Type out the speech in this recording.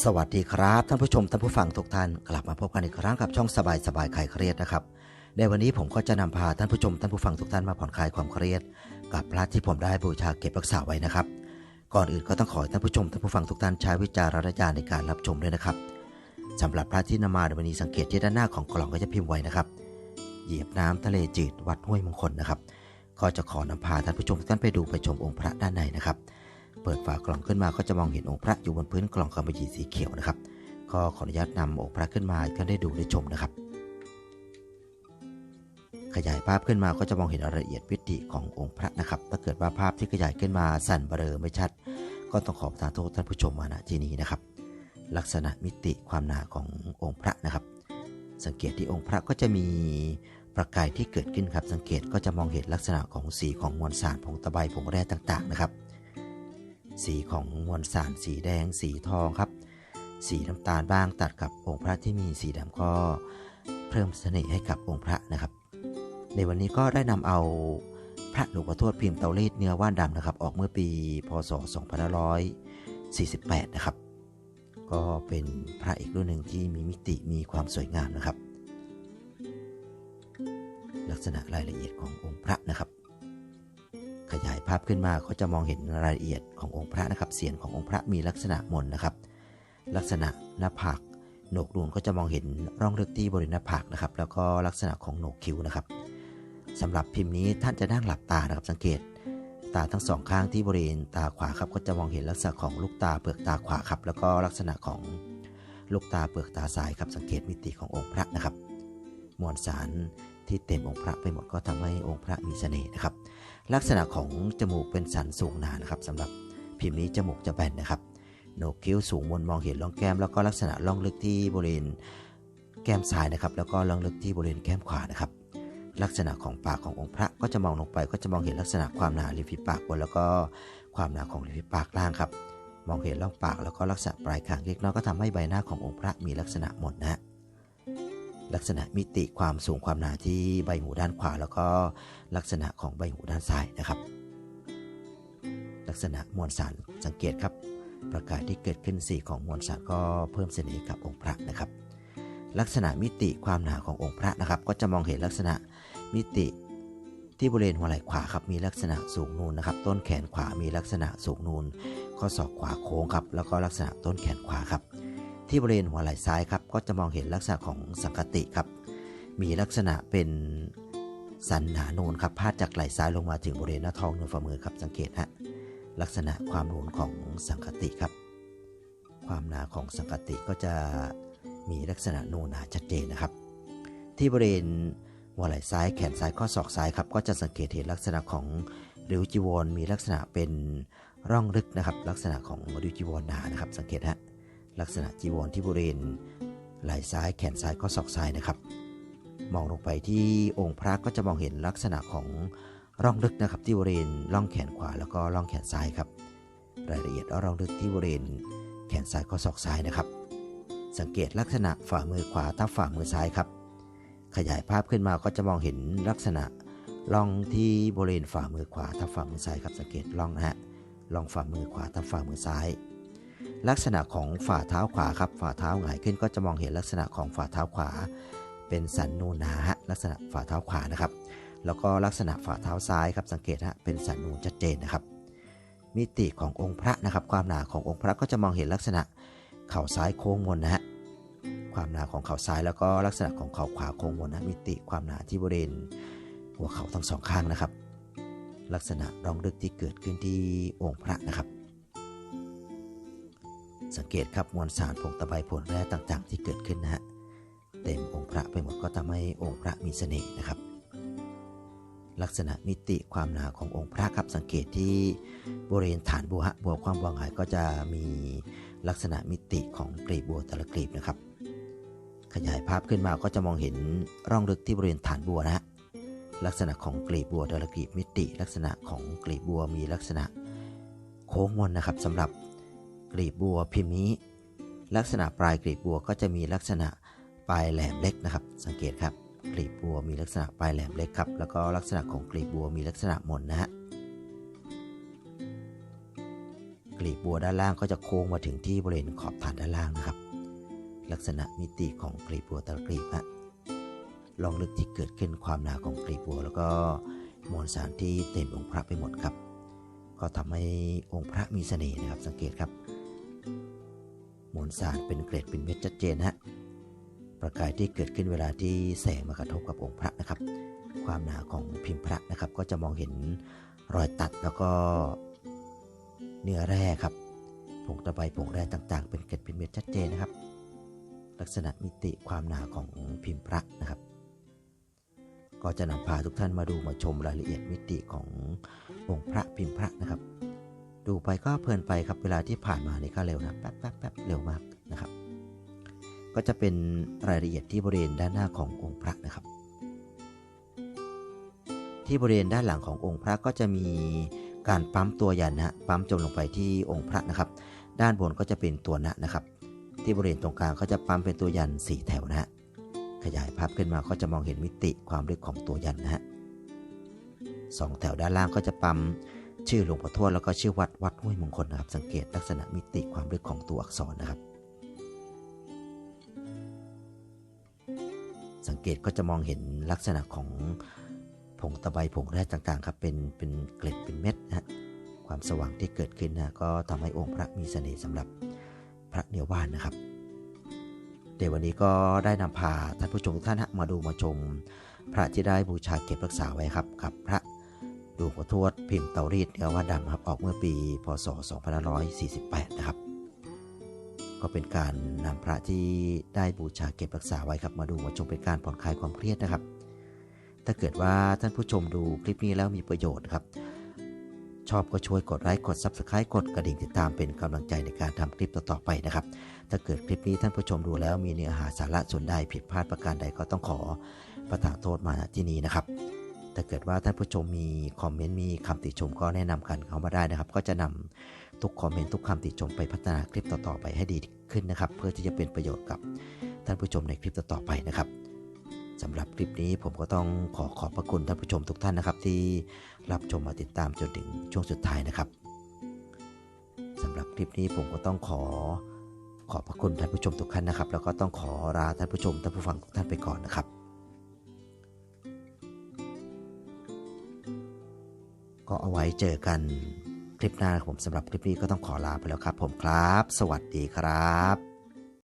สวัสดีครับท่านผู้ชมท่านผู้ฟังทุกท่านกลับมาพบกันอีกครั้งกับช่องสบายสบายคลายเครียดนะครับ ในวันนี้ผมก็จะนำพาท่านผู้ชมท่านผู้ฟังทุกท่านมาผ่อนคลายความเครียด กับพระที่ผมได้บูชาเก็บรักษาไว้นะครับ ก่อนอื่นก็ต้องขอให้ท่านผู้ชมท่านผู้ฟังทุกท่านใช้วิจารณญาณในการรับชมด้วยนะครับสำหรับพระที่นำมาในวันนี้สังเกตที่ด้านหน้าของกล่องก็จะพิมพ์ไว้นะครับ เหยียบน้ำทะเลจืดวัดห้วยมงคลนะครับ ก็จะขอนำพาท่านผู้ชมทุกท่านไปดูไปชมองค์พระด้านในนะครับ เปิดฝากล่องขึ้นมาก็จะมองเห็นองค์พระอยู่บนพื้นกล่องกำมะหยี่สีเขียวนะครับ ก็ขออนุญาตนำองค์พระขึ้นมาท่านได้ดูได้ชมนะครับ ขยายภาพขึ้นมาก็จะมองเห็นรายละเอียดวิธีขององค์พระนะครับ ถ้าเกิดว่าภาพที่ขยายขึ้นมาสั่นเบลอไม่ชัด ก็ต้องขอประทานโทษท่านผู้ชมมาณที่นี้นะครับ ลักษณะมิติความหนาขององค์พระนะครับ สังเกตที่องค์พระก็จะมีประกายที่เกิดขึ้นครับสังเกตก็จะมองเห็นลักษณะของสีของมวลสารผงตะไบผงแร่ต่างๆนะครับ สีของมวลสารสีแดงสีทองครับ สีน้ำตาลบ้างตัดกับองค์พระที่มีสีดำก็เพิ่มเสน่ห์ให้กับองค์พระนะครับ ในวันนี้ก็ได้นำเอาพระหลวงพ่อทวดพิมพ์เตารีดเนื้อว่านดำนะครับ ออกเมื่อปีพศ 2548 นะครับ ก็เป็นพระอีกรุ่นหนึ่งที่มีมิติมีความสวยงามนะครับ ลักษณะรายละเอียดขององค์พระนะครับ ขยายภาพขึ้นมาก็จะมองเห็นรายละเอียดขององค์พระนะครับ เสียงขององค์พระมีลักษณะมนนะครับ ลักษณะหน้าผากโหนกนูนก็จะมองเห็นร่องเลือดที่บริเวณหน้าผากนะครับ แล้วก็ลักษณะของโหนกคิ้วนะครับสำหรับพิมพ์นี้ท่านจะนั่งหลับตานะครับสังเกต ตาทั้งสองข้างที่บริเวณตาขวาครับก็จะมองเห็นลักษณะของลูกตาเปลือกตาขวาครับ แล้วก็ลักษณะของลูกตาเปลือกตาซ้ายครับสังเกตมิติขององค์พระนะครับ มวลสารที่เต็มองค์พระไปหมดก็ทำให้องค์พระมีเสน่ห์นะครับ ลักษณะของจมูกเป็นสันสูงหนานะครับสำหรับพิมพ์นี้จมูกจะแบนนะครับโหนกคิ้วสูงมนมองเห็นร่องแก้ม แล้วก็ลักษณะร่องลึกที่บริเวณแก้มซ้ายนะครับ แล้วก็ร่องลึกที่บริเวณแก้มขวานะครับ ลักษณะของปากขององค์พระก็จะมองลงไป ก็จะมองเห็นลักษณะความหนาริมฝีปากบนแล้วก็ความหนาของริมฝีปากล่างครับ มองเห็นร่องปากแล้วก็ลักษณะปลายคางเล็กน้อยก็ทำให้ใบหน้าขององค์พระมีลักษณะหมดนะฮะ ลักษณะมิติความสูงความหนาที่ใบหูด้านขวา แล้วก็ลักษณะของใบหูด้านซ้ายนะครับ ลักษณะมวลสารสังเกตครับ ประกายที่เกิดขึ้นสีของมวลสารก็เพิ่มเสน่ห์กับองค์พระนะครับ ลักษณะมิติความหนาขององค์พระนะครับ ก็จะมองเห็นลักษณะมิติที่บริเวณหัวไหล่ขวาครับมีลักษณะสูงนูนนะครับ ต้นแขนขวามีลักษณะสูงนูนข้อศอกขวาโค้งครับแล้วก็ลักษณะต้นแขนขวาครับ ที่บริเวณหัวไหล่ซ้ายครับก็จะมองเห็นลักษณะของสังกติครับ มีลักษณะเป็นสันหนาโนนครับพาดจากไหล่ซ้ายลงมาถึงบริเวณหน้าท้องเนื้อฝ่ามือครับสังเกตฮะลักษณะความโนนของสังกติครับ ความหนาของสังกติก็จะมีลักษณะนูนหนาชัดเจนนะครับ ที่บริเวณหัวไหล่ซ้ายแขนซ้ายข้อศอกซ้ายครับก็จะสังเกตเห็นลักษณะของริ้วจีวรมีลักษณะเป็นร่องลึกนะครับ ลักษณะของริ้วจีวรหนานะครับ สังเกตฮะ ลักษณะจีวรที่บริเวณไหล่ซ้ายแขนซ้ายข้อศอกซ้ายนะครับ มองลงไปที่องค์พระก็จะมองเห็นลักษณะของร่องลึกนะครับ ที่บริเวณร่องแขนขวาแล้วก็ร่องแขนซ้ายครับ รายละเอียดร่องลึกที่บริเวณแขนซ้ายข้อศอกซ้ายนะครับ สังเกตลักษณะฝ่ามือขวาทับฝ่ามือซ้ายครับ ขยายภาพขึ้นมาก็จะมองเห็นลักษณะร่องที่บริเวณฝ่ามือขวาทับฝ่ามือซ้ายครับสังเกตร่องนะฮะร่องฝ่ามือขวาทับฝ่ามือซ้าย ลักษณะของฝ่าเท้าขวาครับฝ่าเท้าหงายขึ้นก็จะมองเห็นลักษณะของฝ่าเท้าขวา เป็นสันนูนหนาฮะลักษณะฝ่าเท้าขวานะครับ แล้วก็ลักษณะฝ่าเท้าซ้ายครับสังเกตฮะเป็นสันนูนชัดเจนนะครับ มิติขององค์พระนะครับความหนาขององค์พระก็จะมองเห็นลักษณะเข่าซ้ายโค้งมนนะฮะความหนาของเข่าซ้ายแล้วก็ลักษณะของเข่าขวาโค้งมนนะมิติความหนาที่บริเวณหัวเข่าทั้งสองข้างนะครับ ลักษณะรองลึกที่เกิดขึ้นที่องค์พระนะครับ สังเกตครับมวลสารผงตะไบผลแร่ต่างๆ ที่เกิดขึ้นนะฮะเต็มองค์พระไปหมดก็ทำให้องค์พระมีเสน่ห์นะครับ ลักษณะมิติความหนาขององค์พระครับสังเกตที่บริเวณฐานบัวบัวความบวงหายก็จะมีลักษณะมิติของกลีบบัวแต่ละกลีบนะครับ ขยายภาพขึ้นมาก็จะมองเห็นร่องลึกที่บริเวณฐานบัวนะฮะลักษณะของกลีบบัวแต่ละกลีบมิติ ลักษณะของกลีบบัวมีลักษณะโค้งมนนะครับสำหรับ กลีบบัวพิมพ์นี้ ลักษณะปลายกลีบบัวก็จะมีลักษณะปลายแหลมเล็กนะครับ สังเกตครับกลีบบัวมีลักษณะปลายแหลมเล็กครับ แล้วก็ลักษณะของกลีบบัวมีลักษณะมนนะฮะกลีบบัวด้านล่างก็จะโค้งมาถึงที่บริเวณขอบฐานด้านล่างนะครับ ลักษณะมิติของกลีบบัวแต่ละกลีบอะลองลึกที่เกิดขึ้นความหนาของกลีบบัว แล้วก็มวลสารที่เต็มองค์พระไปหมดครับ ก็ทำให้องค์พระมีเสน่ห์นะครับสังเกตครับ มวลสารเป็นเกรดเป็นเม็ดชัดเจนฮะประกายที่เกิดขึ้นเวลาที่แสงมากระทบกับองค์พระนะครับ ความหนาของพิมพ์พระนะครับ ก็จะมองเห็นรอยตัดแล้วก็เนื้อแร่ครับผงตะไบผงแร่ต่างๆ เป็นเกล็ดเป็นเม็ดชัดเจนนะครับ ลักษณะมิติความหนาของพิมพ์พระนะครับ ก็จะนำพาทุกท่านมาดูมาชมรายละเอียดมิติขององค์พระพิมพ์พระนะครับ ดูไปก็เพลินไปครับเวลาที่ผ่านมานี่ก็เร็วนะแป๊บแป๊บแป๊บเร็วมากนะครับ ก็จะเป็นรายละเอียดที่บริเวณด้านหน้าขององค์พระนะครับ ที่บริเวณด้านหลังขององค์พระก็จะมีการปั๊มตัวยันนะฮะปั๊มจมลงไปที่องค์พระนะครับ ด้านบนก็จะเป็นตัวนะนะครับ ที่บริเวณตรงกลางก็จะปั๊มเป็นตัวยันสี่แถวนะฮะขยายภาพขึ้นมาก็จะมองเห็นมิติความลึกของตัวยันนะฮะสองแถวด้านล่างก็จะปั๊ม ชื่อหลวงพ่อทวดแล้วก็ชื่อวัดวัดห้วยมงคลนะครับ สังเกตลักษณะมิติความลึกของตัวอักษรนะครับ สังเกตก็จะมองเห็นลักษณะของผงตะไบผงแร่ต่างๆครับเป็นเป็นเกล็ดเป็นเม็ดนะฮะความสว่างที่เกิดขึ้นนะก็ทำให้องค์พระมีเสน่ห์สำหรับพระเนียวว่านนะครับเดี๋ยววันนี้ก็ได้นำพาท่านผู้ชมทุกท่านมาดูมาชม พระที่ได้บูชาเก็บรักษาไว้ครับกับพระ วงพ่อทวดพิมพ์เตารีดเนื้อว่าดำครับออกเมื่อปีพศ 2548 นะครับ ก็เป็นการนำพระที่ได้บูชาเก็บรักษาไว้ครับมาดูมาชมเป็นการผ่อนคลายความเครียดนะครับ ถ้าเกิดว่าท่านผู้ชมดูคลิปนี้แล้วมีประโยชน์ครับ ชอบก็ช่วยกดไลค์กด Subscribe กดกระดิ่งติดตามเป็นกำลังใจในการทำคลิปต่อๆไปนะครับ ถ้าเกิดคลิปนี้ท่านผู้ชมดูแล้วมีเนื้อหาสาระส่วนใดผิดพลาดประการใดก็ต้องขอประทานโทษมาณที่นี้นะครับ ถ้าเกิดว่าท่านผู้ชมมีคอมเมนต์มีคำติชมก็แนะนำกันเข้ามาได้นะครับ ก็จะนำทุกคอมเมนต์ทุกคำติชมไปพัฒนาคลิปต่อๆไปให้ดีขึ้นนะครับ เพื่อที่จะเป็นประโยชน์กับท่านผู้ชมในคลิปต่อๆไปนะครับสำหรับคลิปนี้ผมก็ต้องขอขอบพระคุณท่านผู้ชมทุกท่านนะครับ ที่รับชมมาติดตามจนถึงช่วงสุดท้ายนะครับสำหรับคลิปนี้ผมก็ต้องขอขอบพระคุณท่านผู้ชมทุกท่านนะครับ แล้วก็ต้องขอลาท่านผู้ชมท่านผู้ฟังทุกท่านไปก่อนนะครับ ก็เอาไว้เจอกันคลิปหน้าผมสำหรับคลิปนี้ก็ต้องขอลาไปแล้วครับ ผมครับ สวัสดีครับ